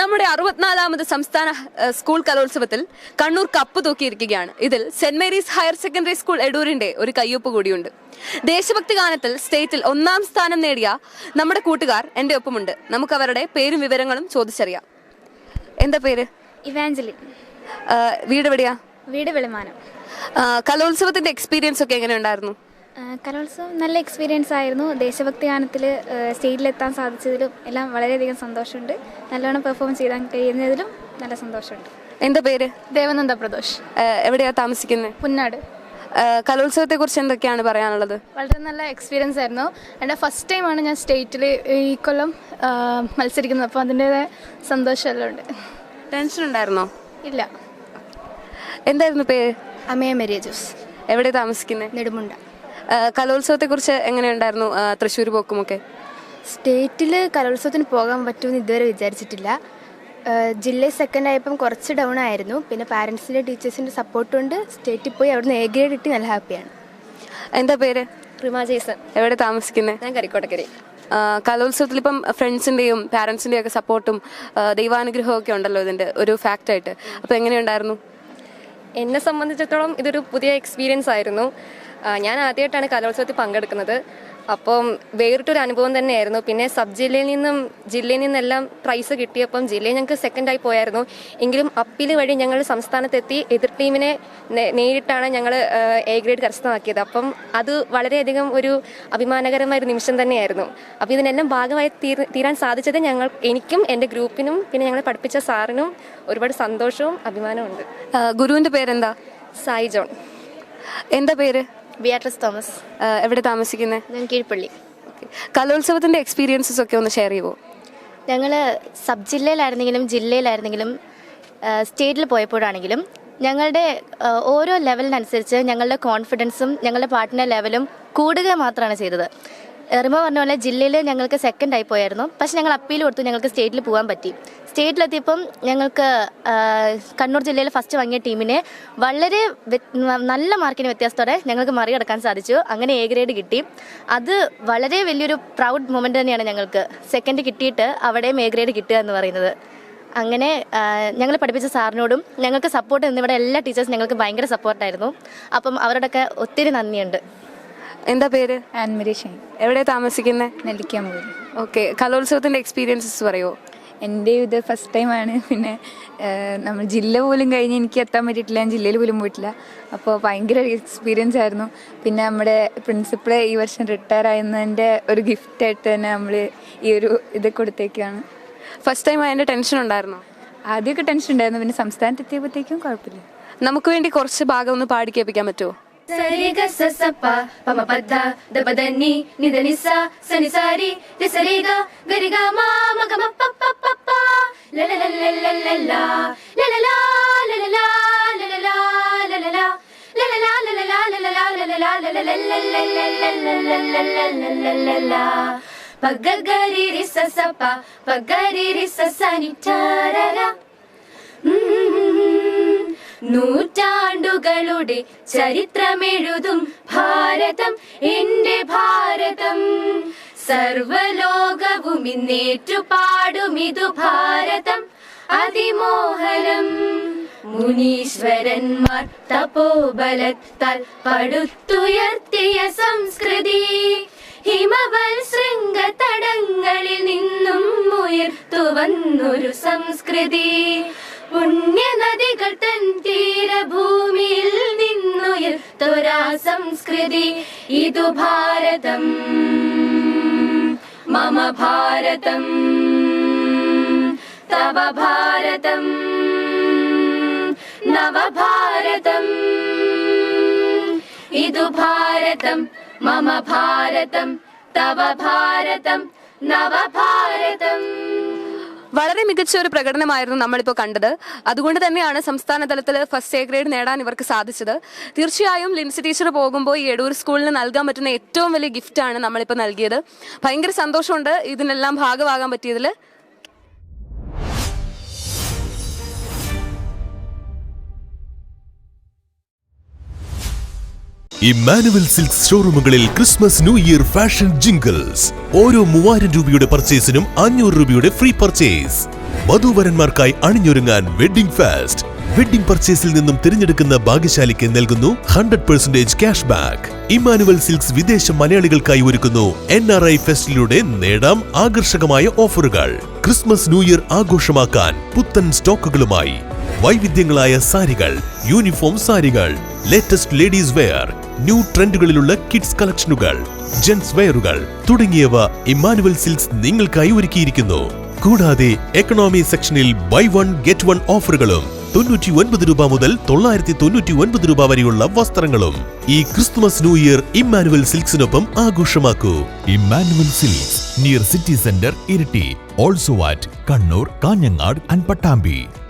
നമ്മുടെ അറുപത്തിനാലാമത് സംസ്ഥാന സ്കൂൾ കലോത്സവത്തിൽ കണ്ണൂർ കപ്പ് തൂക്കിയിരിക്കുകയാണ്. ഇതിൽ saint Mary's higher secondary school എടൂരിന്റെ ഒരു കയ്യൊപ്പ് കൂടിയുണ്ട്. ദേശഭക്തി ഗാനത്തിൽ സ്റ്റേറ്റിൽ ഒന്നാം സ്ഥാനം നേടിയ നമ്മുടെ കൂട്ടുകാർ എന്റെ ഒപ്പമുണ്ട്. നമുക്ക് അവരുടെ പേരും വിവരങ്ങളും ചോദിച്ചറിയാം. എന്താ പേര്? ഇവാഞ്ചലി. വീട് എവിടെയാ? വീട് വെളിമാനം. കലോത്സവത്തിന്റെ എക്സ്പീരിയൻസ് ഒക്കെ എങ്ങനെ ഉണ്ടായിരുന്നു? കലോത്സവം നല്ല എക്സ്പീരിയൻസ് ആയിരുന്നു. ദേശഭക്തി ഗാനത്തിൽ സ്റ്റേജിലെത്താൻ സാധിച്ചതിലും എല്ലാം വളരെയധികം സന്തോഷമുണ്ട്. നല്ലോണം പെർഫോം ചെയ്യാൻ കഴിയുന്നതിലും നല്ല സന്തോഷമുണ്ട്. എന്താ പേര്? ദേവനന്ദ പ്രദോഷ്. എവിടെയാണ് എവിടെയാ താമസിക്കുന്നത് പുന്നാട്. കലോത്സവത്തെ കുറിച്ച് എന്തൊക്കെയാണ് പറയാനുള്ളത്? വളരെ നല്ല എക്സ്പീരിയൻസ് ആയിരുന്നു. എന്റെ ഫസ്റ്റ് ടൈമാണ് ഞാൻ സ്റ്റേറ്റിൽ ഈ കൊല്ലം മത്സരിക്കുന്നത്. അപ്പോൾ അതിന്റെതായ സന്തോഷമെല്ലാം ഉണ്ട്. ടെൻഷൻ ഉണ്ടായിരുന്നോ? ഇല്ല. എന്തായിരുന്നു പേര്? അമയ മെരിയ ജോസ്. എവിടെ താമസിക്കുന്നത് നെടുമുണ്ട. കലോത്സവത്തെ കുറിച്ച് എങ്ങനെയുണ്ടായിരുന്നു തൃശ്ശൂർ പോക്കുമൊക്കെ? സ്റ്റേറ്റിൽ കലോത്സവത്തിന് പോകാൻ പറ്റുമെന്ന് ഇതുവരെ വിചാരിച്ചിട്ടില്ല. ജില്ല ജില്ലയിൽ സെക്കൻഡ് ആയപ്പം കുറച്ച് ഡൗൺ ആയിരുന്നു. പിന്നെ പാരൻസിന്റെ ടീച്ചേഴ്സിന്റെ സപ്പോർട്ട് കൊണ്ട് സ്റ്റേറ്റിൽ പോയി അവിടുന്ന് എ ഗ്രേഡ് കിട്ടി നല്ല ഹാപ്പിയാണ് എന്താ പേര്? റിമ ജേസൺ. എവിടെ താമസിക്കുന്നത് ഞാൻ കരിക്കോട്ടക്കരി കലോത്സവത്തിൽ ഇപ്പം ഫ്രണ്ട്സിന്റെയും പാരൻസിന്റെയും ഒക്കെ സപ്പോർട്ടും ദൈവാനുഗ്രഹവും ഒക്കെ ഉണ്ടല്ലോ ഇതിന്റെ ഒരു ഫാക്റ്റായിട്ട് ആയിട്ട്. അപ്പൊ എങ്ങനെയുണ്ടായിരുന്നു? എന്നെ സംബന്ധിച്ചിടത്തോളം ഇതൊരു പുതിയ എക്സ്പീരിയൻസ് ആയിരുന്നു. ഞാൻ ആദ്യമായിട്ടാണ് കലോത്സവത്തിൽ പങ്കെടുക്കുന്നത്. അപ്പം വേറിട്ടൊരു അനുഭവം തന്നെയായിരുന്നു. പിന്നെ സബ് ജില്ലയിൽ നിന്നും ജില്ലയിൽ നിന്നെല്ലാം പ്രൈസ് കിട്ടിയപ്പം ജില്ലയിൽ ഞങ്ങൾക്ക് സെക്കൻഡായി പോയായിരുന്നു. എങ്കിലും അപ്പീൽ വഴി ഞങ്ങൾ സംസ്ഥാനത്തെത്തി എതിർ ടീമിനെ നേരിട്ടാണ് ഞങ്ങൾ എ ഗ്രേഡ് കരസ്ഥമാക്കിയത്. അപ്പം അത് വളരെയധികം ഒരു അഭിമാനകരമായ ഒരു നിമിഷം തന്നെയായിരുന്നു. അപ്പോൾ ഇതിനെല്ലാം ഭാഗമായി തീരാൻ സാധിച്ചത് ഞങ്ങൾ എനിക്കും എന്റെ ഗ്രൂപ്പിനും പിന്നെ ഞങ്ങളെ പഠിപ്പിച്ച സാറിനും ഒരുപാട് സന്തോഷവും അഭിമാനവും ഉണ്ട് ഗുരുവിന്റെ പേരെന്താ? സായി ജോൺ. എന്താ പേര്? Beatrice Thomas. എവിടെ താമസിക്കുന്നത് ഞാൻ കീഴ്പള്ളി കലോത്സവത്തിന്റെ എക്സ്പീരിയൻസസ് ഒക്കെ ഒന്ന് ഷെയർ ചെയ്യുമോ ഞങ്ങൾ സബ് ജില്ലയിലായിരുന്നെങ്കിലും ജില്ലയിലായിരുന്നെങ്കിലും സ്റ്റേറ്റിൽ പോയപ്പോഴാണെങ്കിലും ഞങ്ങളുടെ ഓരോ ലെവലിനനുസരിച്ച് ഞങ്ങളുടെ കോൺഫിഡൻസും ഞങ്ങളുടെ പാട്ടിന്റെ ലെവലും കൂടുക മാത്രമാണ് ചെയ്തത്. റിമ പറഞ്ഞ പോലെ ജില്ലയിൽ ഞങ്ങൾക്ക് സെക്കൻഡ് ആയി പോയായിരുന്നു. പക്ഷെ ഞങ്ങൾ അപ്പീൽ കൊടുത്തു. ഞങ്ങൾക്ക് സ്റ്റേറ്റിൽ പോകാൻ പറ്റി. സ്റ്റേറ്റിലെത്തിയപ്പം ഞങ്ങൾക്ക് കണ്ണൂർ ജില്ലയിൽ ഫസ്റ്റ് വാങ്ങിയ ടീമിനെ വളരെ നല്ല മാർക്കിന് വ്യത്യാസത്തോടെ ഞങ്ങൾക്ക് മറികടക്കാൻ സാധിച്ചു. അങ്ങനെ എ ഗ്രേഡ് കിട്ടി. അത് വളരെ വലിയൊരു പ്രൗഡ് മൊമെന്റ് തന്നെയാണ് ഞങ്ങൾക്ക്. സെക്കൻഡ് കിട്ടിയിട്ട് അവിടെയും എ ഗ്രേഡ് കിട്ടുക എന്ന് പറയുന്നത്. അങ്ങനെ ഞങ്ങൾ പഠിപ്പിച്ച സാറിനോടും ഞങ്ങൾക്ക് സപ്പോർട്ട് നിന്നിവിടെ എല്ലാ ടീച്ചേഴ്സും ഞങ്ങൾക്ക് ഭയങ്കര സപ്പോർട്ടായിരുന്നു അപ്പം അവരോടൊക്കെ ഒത്തിരി നന്ദിയുണ്ട്. എന്താ പേര്? ആൻമരി ഷൈൻ എവിടെ താമസിക്കുന്നത് നെല്ലിക്കാമ്പൂരി ഓക്കെ കലോത്സവത്തിന്റെ എക്സ്പീരിയൻസസ് പറയുമോ എന്റെ ഇത് ഫസ്റ്റ് ടൈമാണ് പിന്നെ നമ്മൾ ജില്ല പോലും കഴിഞ്ഞ് എനിക്ക് എത്താൻ പറ്റിയിട്ടില്ല. ഞാൻ ജില്ലയിൽ പോലും പോയിട്ടില്ല. അപ്പോൾ ഭയങ്കര എക്സ്പീരിയൻസ് ആയിരുന്നു. പിന്നെ നമ്മുടെ പ്രിൻസിപ്പളെ ഈ വർഷം റിട്ടയർ ആയിരുന്നതിന്റെ ഒരു ഗിഫ്റ്റായിട്ട് തന്നെ നമ്മൾ ഈ ഒരു ഇത് കൊടുത്തേക്കാണ്. ഫസ്റ്റ് ടൈം അതിന്റെ ടെൻഷൻ ഉണ്ടായിരുന്നോ? ആദ്യമൊക്കെ ടെൻഷൻ ഉണ്ടായിരുന്നു. പിന്നെ സംസ്ഥാനത്ത് എത്തിയപ്പോഴത്തേക്കും കുഴപ്പമില്ല. നമുക്ക് വേണ്ടി കുറച്ച് ഭാഗം ഒന്ന് പാടി കേൾപ്പിക്കാൻ പറ്റുമോ ಸರಿಗ ಸಸಪ್ಪ ಪಮ ಪದ್ದ ದಬ ದನ್ನಿ ನಿದ ನಿಸ ಸನಿ ಸಾರಿ ರಿಸರಿಗ ಗರಿಗ ಮಾ ಮಗ ಮಪ್ಪ ಪಪ್ಪ ಲಲಲಲಲಲಲ ಲಲಲ ಲಲಲ ಲಲಲ ಲಲಲ ಪಗ್ಗರಿ ರಿ ಸಸಪ್ಪ ಪಗ್ಗರಿ ರಿ ಸಸ ನಿಟ್ಟಾರರ ಹ್ಮ್ നൂറ്റാണ്ടുകളുടെ ചരിത്രമെഴുതും ഭാരതം എന്റെ ഭാരതം. സർവലോകവും ഇന്നേറ്റു പാടും ഇതു ഭാരതം. അതിമോഹനം. മുനീശ്വരന്മാർ തപോബലത്താൽ പടുത്തുയർത്തിയ സംസ്കൃതി. ഹിമവൽ ശൃംഗ തടങ്ങളിൽ നിന്നും ഉയർത്തു വന്നൊരു സംസ്കൃതി. പുണ്യനദികൾ തൻ തീരഭൂമിയിൽ നിന്നുയർത്തൊരാ സംസ്കൃതി. ഇതു ഭാരതം. മമ ഭാരതം. തവ ഭാരതം. നവഭാരതം ഇതു ഭാരതം. മമ ഭാരതം. തവ ഭാരതം. നവഭാരതം വളരെ മികച്ച ഒരു പ്രകടനമായിരുന്നു നമ്മളിപ്പോൾ കണ്ടത്. അതുകൊണ്ട് തന്നെയാണ് സംസ്ഥാന തലത്തിൽ ഫസ്റ്റ് എ ഗ്രേഡ് നേടാൻ ഇവർക്ക് സാധിച്ചത്. തീർച്ചയായും ലിൻസി ടീച്ചർ പോകുമ്പോൾ ഈ എടൂർ സ്കൂളിന് നൽകാൻ പറ്റുന്ന ഏറ്റവും വലിയ ഗിഫ്റ്റാണ് നമ്മളിപ്പോൾ നൽകിയത്. ഭയങ്കര സന്തോഷമുണ്ട് ഇതിനെല്ലാം ഭാഗമാകാൻ പറ്റിയതിൽ Emmanuel silks ഷോറൂമുകളിൽ Christmas new year fashion jingles. ഓരോ മൂവായിരം രൂപയുടെ പർച്ചേസിനും അഞ്ഞൂറ് രൂപയുടെ ഫ്രീ പർച്ചേസ്. വധുവരന്മാർക്കായി അണിഞ്ഞൊരുങ്ങാൻ വെഡിംഗ് ഫാസ്റ്റ്. വെഡിംഗ് പർച്ചേസിൽ നിന്നും തിരഞ്ഞെടുക്കുന്ന ഭാഗ്യശാലിക്ക് നൽകുന്നു hundred percentage cash back. Emmanuel silks വിദേശ മലയാളികൾക്കായി ഒരുക്കുന്നു എൻ ആർ ഐ ഫെസ്റ്റിലൂടെ നേടാം ആകർഷകമായ ഓഫറുകൾ. ക്രിസ്മസ് ന്യൂ ഇയർ ആഘോഷമാക്കാൻ പുത്തൻ സ്റ്റോക്കുകളുമായി. വൈവിധ്യങ്ങളായ സാരികൾ യൂണിഫോം സാരികൾ ലേറ്റസ്റ്റ് ലേഡീസ് വെയർ ന്യൂ ട്രെൻഡുകളിലുള്ള കിഡ്സ് കളക്ഷനുകൾ ജെൻസ് വെയറുകൾ തുടങ്ങിയവ ഇമ്മാനുവൽ സിൽക്സ് നിങ്ങൾക്കായി ഒരുക്കിയിരിക്കുന്നു. കൂടാതെ എക്കണോമി സെക്ഷനിൽ ബൈ വൺ ഗെറ്റ് വൺ ഓഫറുകളും തൊണ്ണൂറ്റി ഒൻപത് രൂപ മുതൽ തൊള്ളായിരത്തി തൊണ്ണൂറ്റി ഒൻപത് രൂപ വരെയുള്ള വസ്ത്രങ്ങളും ഈ ക്രിസ്തുമസ് ന്യൂ ഇയർ ഇമ്മാനുവൽ സിൽക്സിനൊപ്പം ആഘോഷമാക്കൂ. Emmanuel silks near city centre Iritty also at Kannur Kanhangad and Pattambi.